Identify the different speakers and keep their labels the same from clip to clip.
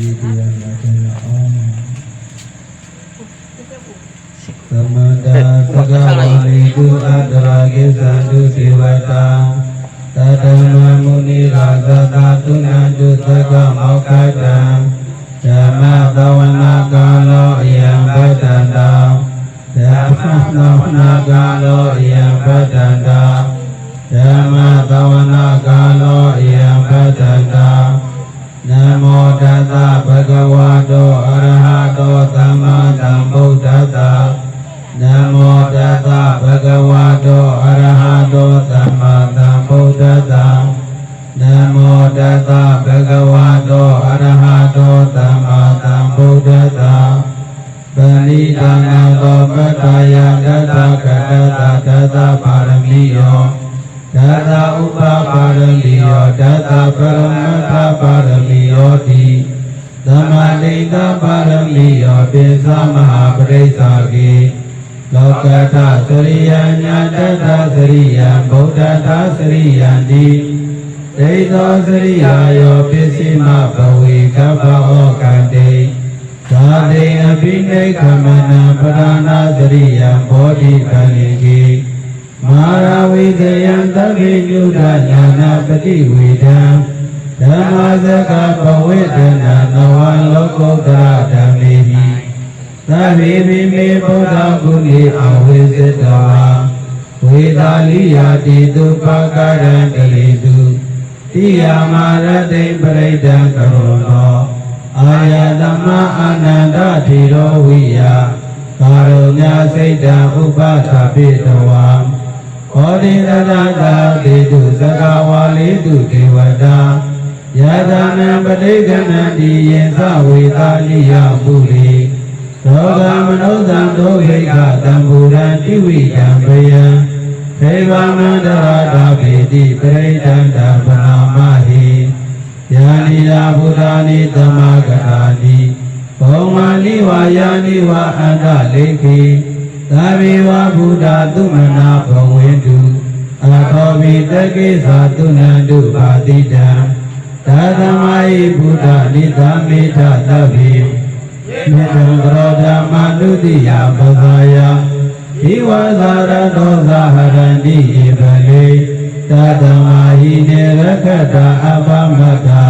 Speaker 1: ယေတရားနာခြင်းအောင်သမန္တာသကဝါလိကုအတ္တရာကိသန္ပဏိဒါနသောပတ္တယတတကတတတတပါရမီယောဒသဥပပါရမီယောဒသပရမတ္ထပါရမီယောတိသမတိတပါရမီယောပိသမဟာပရိစ္ဆာကေလောကထသရိယညာတတသရိယဗုဒ္ဓတသရိယံတိဒိသောသရိယာယောပစ္စည်းမဘဝေကပ္ပဩကံတေ သာတေအပိနိခမနံပရဏသရိယံဘောဓိပန္နိကေမာရဝိဇယံသဗ္ဗေညုဒညာနာပတိဝေဒံဓမ္မစကပဝေဒနာနဝလောကုတ္တရဓမ္မေဟိသဗ္ဗေမိမေဗုဒ္ဓဂုဏေအဝိဇ္ဇတဝါဝေသာလိယာတိတုပကရံတလေတုတိယမာရတိပရိဒံကရောနော အာယတမအာနန္ဒထေရောဝိယကာရုဏာစိတ်တံဥပထပိတဝံဩဒီရတတာတေတုသကဝါလေတုဒေဝတာယထာနံပဋိက္ခဏံတိယေသဝေသာလိယပုရိသောကမနုဿံဒုဟိကတံဘူရံတိဝိတံပယံသေဝမန္တရာတာပေတိပရိဒန္တပနာမဟိယာ နိယာဘုရားနိသမဂရာနိဘောမာနိဝါယာနိဝါအန္တလေခိသာဝေဝဗုဒ္ဓသုမနာဘဝေတုအခောဘိတကိသာတုဏန္တုပါတိတံသာသမဟိဘုဒ္ဓနိသမေထသဗ္ဗေမေတံကရောဓမ္မနုတိယပသာယဒီဝါသာရတောသဟရန္တိဧပလေသာသမဟိနေရခတအပမတ္တာ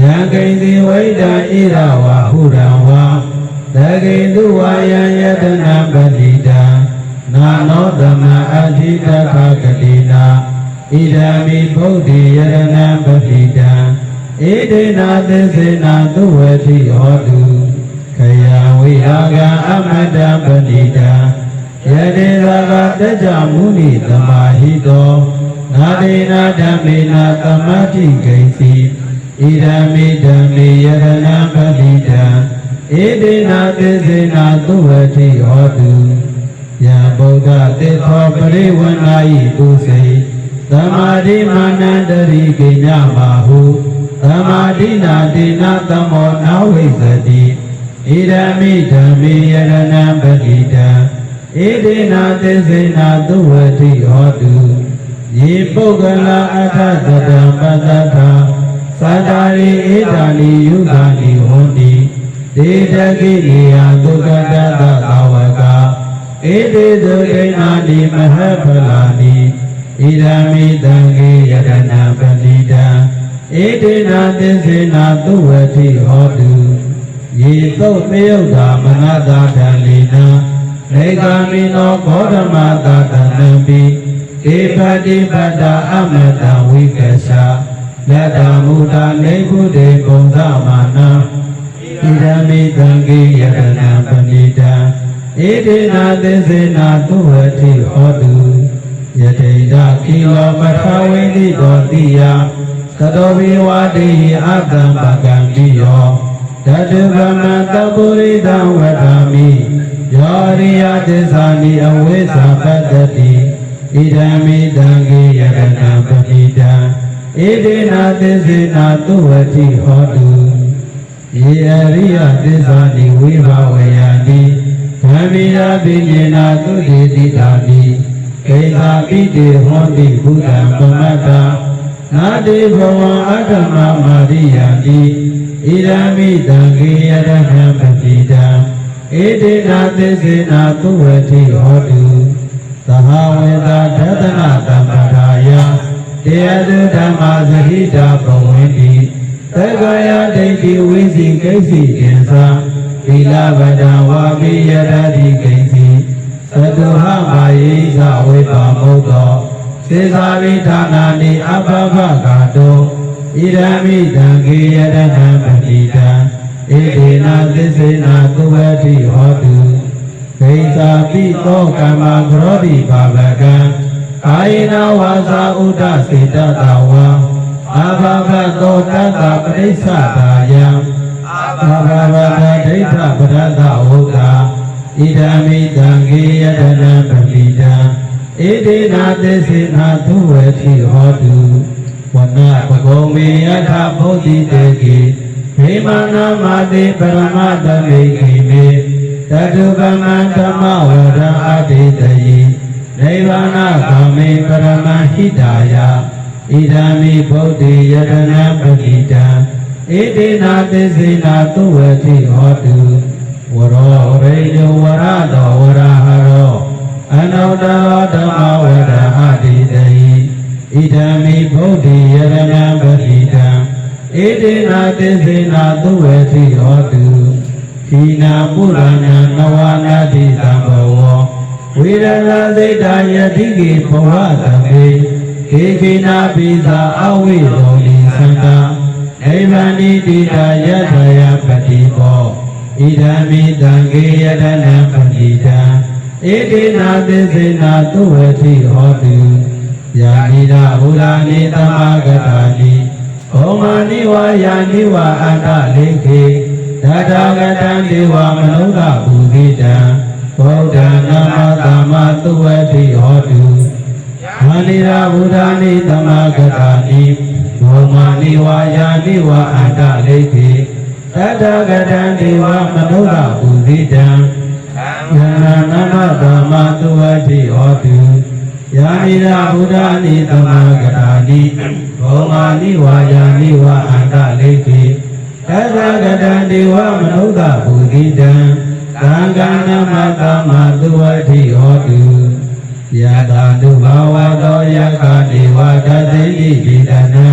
Speaker 1: ယံကိဉ္စီဝိဒံဣရဝဟုရံဝါသကေတုဝါယံယတနာပတိတံနာနောသမအဋ္ဌိတခကတိနာဣဒံမိဗုဒ္ဓေယရဏံပတိတံဣဒေနာသစ္စေနာသူဝတိဟောတုခယံဝိဟာကံအမတံပတိတံယတေသာကတကြမုနိသမာဟိတောနာဒေနာဓမ္မေနာသမတ္တိဂိဉ္စီ ဣဒံမိဓမ္မေယရဏံပတိတံဣတိနာသစ္စေနာသုဝတိဟောတုယံဗုဒ္ဓတေသောပရိဝဏာယိတုစေသမာဓိမာနန္တရိကိညမာဟုသမာဓိနာတိနာသမောနာဝိဇတိဣဒံမိဓမ္မေယရဏံပတိတံဣတိနာသစ္စေနာသုဝတိဟောတုယေပုဂ္ဂလာအထသတံပတ္တထာ သတ္တာရိဧတာနိယုဂာနိဟောတိဒေတကိလေယသုကတတသာဝကဧတေသုဒိနာတိမဟဖလာတိဣဒံမိတံကေယတနာပတိတံဣတေနာသစ္စေနာသုဝတိဟောတုယေသုတ်မယုတ်တာမနတာတံလေနာနေဂာမိနောဘောဓမတာတံနံပိဧပတိပတ္တာအမတံဝိကသ လက်တမူတာနေကုတေပုံသမာနံဣဒံမိတံကိယတနာပဏိတံဣတိနာသစ္စေနာသုဝတိဟောတုယတိဒခိလောပထဝိတိတောတိယသတောဘိဝတိဟိအတံပကံတိယောတတုဗမံတပုရိတံဝဒာမိယောရိယသစ္စာနိအဝိဇ္ဇာပတ္တိဣဒံမိတံကိယတနာပဏိတံ ဣတိနာသစ္စေနာသုဝတိဟောတုယေအရိယသစ္စာနိဝိဘာဝယတိဓမ္မိရာပိညေနာသုတိတိတာတိကေသာပိတေဟောတိဘုဒ္ဓံပမတ္တာနာတိဘဝအတ္တမမာရိယတိဣဣရမိတံခေယရဟံပတိတံဣတိနာသစ္စေနာသူဝတိဟောတုသဟဝေတာဒသနာတမ္ပထာယ တရားသူဓမ္မာသဟိတာပဝေတိသက္ကာယဒိဋ္ဌိဝိစီကိစီကိဉ္စာသီလဗဒံဝါပိယရတိကိစီသတုဟမာယိသဝေပါမုတ်တောစေသာဝိဌာနာနိအပပကာတောဣရမိတံခေယရဟံပတိတံဣဒေနာသစ္စေနာသုဝတိဟောတုဒိသာပိသောကမ္မကရောတိဘာဝကံ ကာယေနဝါစာဥဒ္ဒစေတတဝါအာဘဘသောတတ္တပရိစ္ဆတာယံအာဘဘဝဒဒိဋ္ဌပရဒဝုဒ္ဓဣဒံမိတံခေယတနံပတိတံဣဒေနာသစ္စေနာသုဝတိဟောတုဝနပဂုံမေယထာဘုဒ္ဓိတေကိမေမနာမတိပရမတမေခိမေတတုပမံဓမ္မဝရအတိတယိ နိဗ္ဗာနဂာမေပရမဟိတာယဣဒံမိဗုဒ္ဓေယတနာပတိတံဣတိနာသစ္စေနာသုဝတိဟောတုဝရောရိယဝရတောဝရဟရောအနုတ္တရောဓမ္မဝရအတိတယိဣဒံမိဗုဒ္ဓေယတနာပတိတံဣတိနာသစ္စေနာသုဝတိဟောတုခိနာပုရဏနဝနာတိသံဘော ဝောဝိရဏစိတ်တာယတိကေဘဝတမေခေခိနာပိသာအဝိရောလိသန္တာနိဗ္ဗာနိတိတာယတယပတိဘောဣဒံမိတံခေယတနံပတိတံဣတိနာသစ္စေနာသုဝတိဟောတုယာနိဒဘုရားနိတမဂတာနိဩမာနိဝါယာနိဝါအတ္တလေခေတထာဂတံဒေဝမနုဿဘူဇိတံ ဗုဒ္ဓနာမသမ္မာသုဝတိဟောတုမာနိရာဘုရားနိတမဂတာနိဩမာနိဝါယာနိဝါအတ္တလေခေတထာဂတံဒေဝမနုဿဘူဇိတံယနာနာမသမ္မာသုဝတိဟောတုယာနိရာဘုရားနိတမဂတာနိဘောမာနိဝါယာနိဝါအန္တလိခေသတ္တဂတံဒေဝမနုဿဘူဇိတံ သံဃာနမတမသုဝတိဟောတုယတာတုဘာဝတောယခဒေဝတသိတိပိတနံ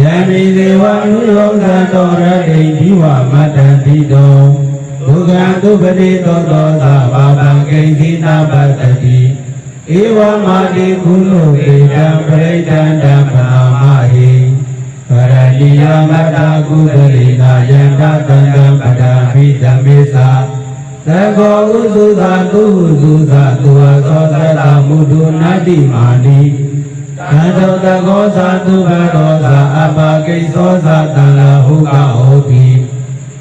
Speaker 1: ယမိဒေဝအနုယောသတောရတိဒီဝမတ္တံတိတောဒုက္ခဒုပတိသောသောသာဘာဝံကိဉ္စီနာပတ္တိဧဝမာတိကုလုကေတံပရိဒန္တမနာမဟိပရဏိယမတ္တကုသလိနာယန္တတံတံပဒံဖိတမေသာ သကောဥစုသာသူဥစုသာသူဝသောသတမုဒုနတ္တိမာနိသံတောတကောသာသူဘတောသာအပကိသောသာတံလာဟုကဟောတိ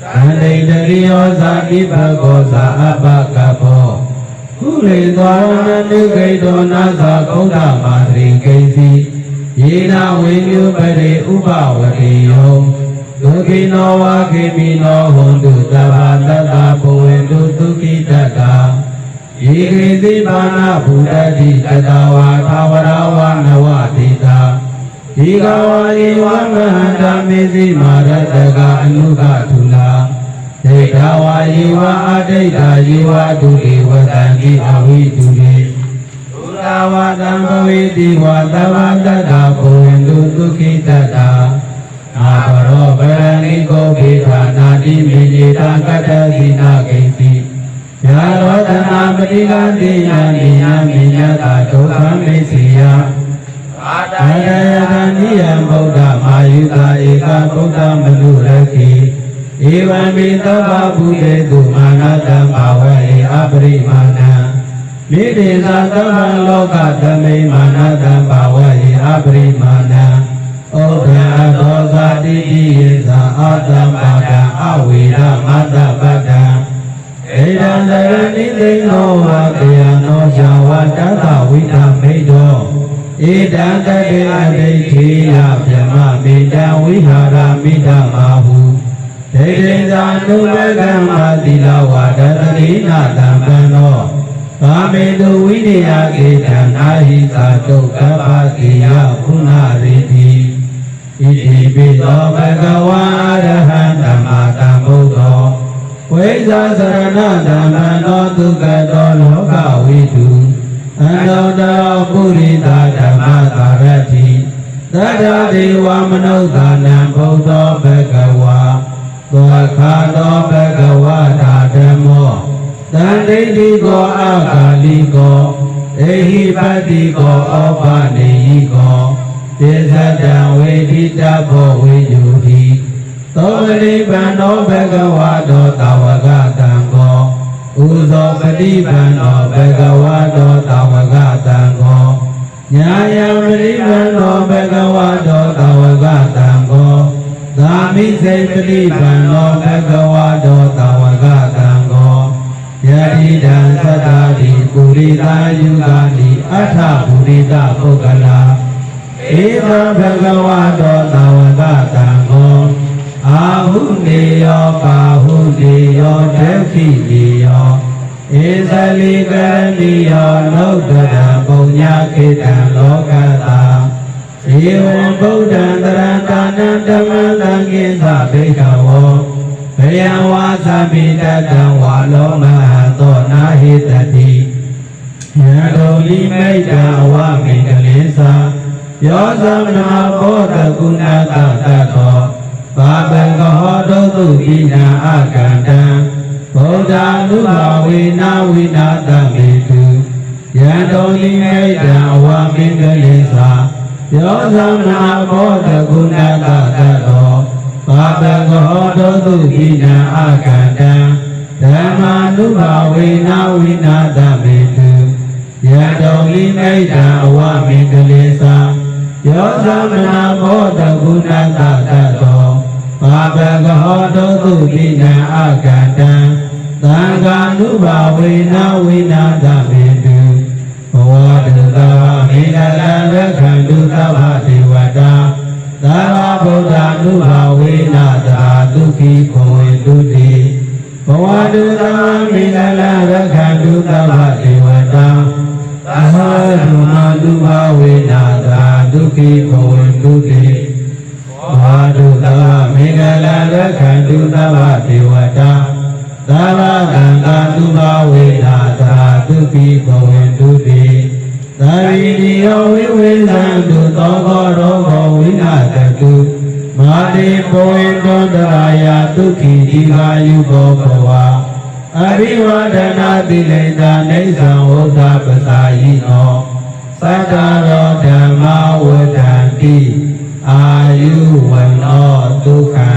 Speaker 1: သန္တိတရိယောသာဣပကောသာအပကဘောကုလေသောနတိကိတောနာသာကုဋ္ဌမာတိကိစီယေနဝိညုပရိဥပဝတိယောဒုခိနောဝါခိမိနောဟွန်တုတဘာတတဘဝေတု တုခိတကယေခေသိပါဏဘုဒ္ဓတိတတဝါသာဝရဝနဝတိတာဒီကဝါယေဝမဟန္တာမေသိမာရတကအနုကထုလာဒိဋ္ဌဝါ ယေဝအဒိဋ္ဌာယေဝတုေဝတံတိအဝိတုေဘုရားဝါတံဘဝေတိဝါသဝတတ္တဘဝေတုတုခိတတအာဘရောဗရဏိကိုဘေထာနာတိမေယေတကတ္တသီနာဂိတိယာရောတနာပတိကတိယံနိယမိညတာဒုက္ခမေစီယအာတယတနိယံဗုဒ္ဓမာယုတာဧကဗုဒ္ဓမနုရခေဧဝံမိသဗ္ဗဗုတေတုမာနတံဘာဝေအပရိမာဏံမိတေသာသဗ္ဗလောကသမိမာနတံဘာဝေအပရိမာဏံဩဒံဒောဇာတိတိယေသာအာတံပါဒံအဝေရမတ္တ ဧတံတတေအဒိဋ္ဌိယဗြဟ္မမေတံဝိဟာရမိတ္တမာဟုဒိဋ္ဌိသာနုဘကံမာသီလဝါဒတတိနာတံပံသောကာမေတုဝိနိယကေတံနာဟိသာတုကပ္ပကေယခုနာရိတိဣတိပိသောဘဂဝါအရဟံတာိဇာစရဏဓမ္မနောဒုက္ခတောလောကဝိတု အန္တောတရောပုရိသဓမ္မသာရတိသတ္တဒေဝမနုဿာနံဘုဒ္ဓောဘဂဝါသောခါတောဘဂဝါတာဓမ္မောတန်တိတိကောအာဂါလိကောအေဟိပတိကောဩဘာနေဟိကောသေဇတံဝေဒိတဘောဝေယုဟိသောပရိပန္နောဘဂဝါတောတာဝကတံ ကောဥဇောပฏิပန္နောဘဂဝါတောတာဝကတံကောညာယပရိပန္နောဘဂဝါတောတာဝကတံကောသာမိစေပฏิပန္နောဘဂဝါတောတာဝကတံကောယတိတံသတ္တာတိပုရိသာယုဂာတိအထပုရိသပုဂ္ဂလာဧသဘဂဝါတောတာဝကတံကောအာ ဟုနေယောပါဟုနေယောဒုက္ခိနေယောဧသလိကရဏီယောလောကတံပုံညာခေတံလောကတာဧဝံဗုဒ္ဓံတရံတာနံဓမ္မံသံဃိသဗိကဝောဘယံဝါသမိတတံဝါလောမဟသောနာဟိတတိယံတော်လိမိတ်တံဝမိကလေသာယောသမနာဘောဓကုဏတတတော ဘာဘံကဟောတုသုဣနာအကန္တံဗုဒ္ဓ ानु ဘာဝေနာဝိနာတမေတုယံတော်လိမိတံအဝမင်္ဂလေသာယောသမနာဘောဓကုဏတတတောဘာဘံကဟောတုသုဣနာအကန္တံဓမ္မာနုဘာဝေနာဝိနာတမေတုယံတော်လိမိတံအဝမင်္ဂလေသာယောသမနာဘောဓကုဏတတတော ဘာဘဂဟောတောသုပိနံအကန္တံသံဃာနုဘာဝေနဝိနာသမေတုဘဝတုသာမေနလံရခန္တုသဗ္ဗဒေဝတာသာဝဗုဒ္ဓ ानु ဘာဝေနသာဒုက္ခိခောဝေတုတိဘဝတုသာမေနလံရခန္တုသဗ္ဗ ယောဝိဝေသံတုသောကောရောဂောဝိနာတတုမာတိဘဝေတောတရာယဒုက္ခိဒီဃာယုဘောဘဝအဘိဝဒနာတိလိတနေသံဝုဒ္ဓပစာယိနောသတ္တရောဓမ္မဝဒ္ဒန္တိအာယုဝနောဒုက္ခံ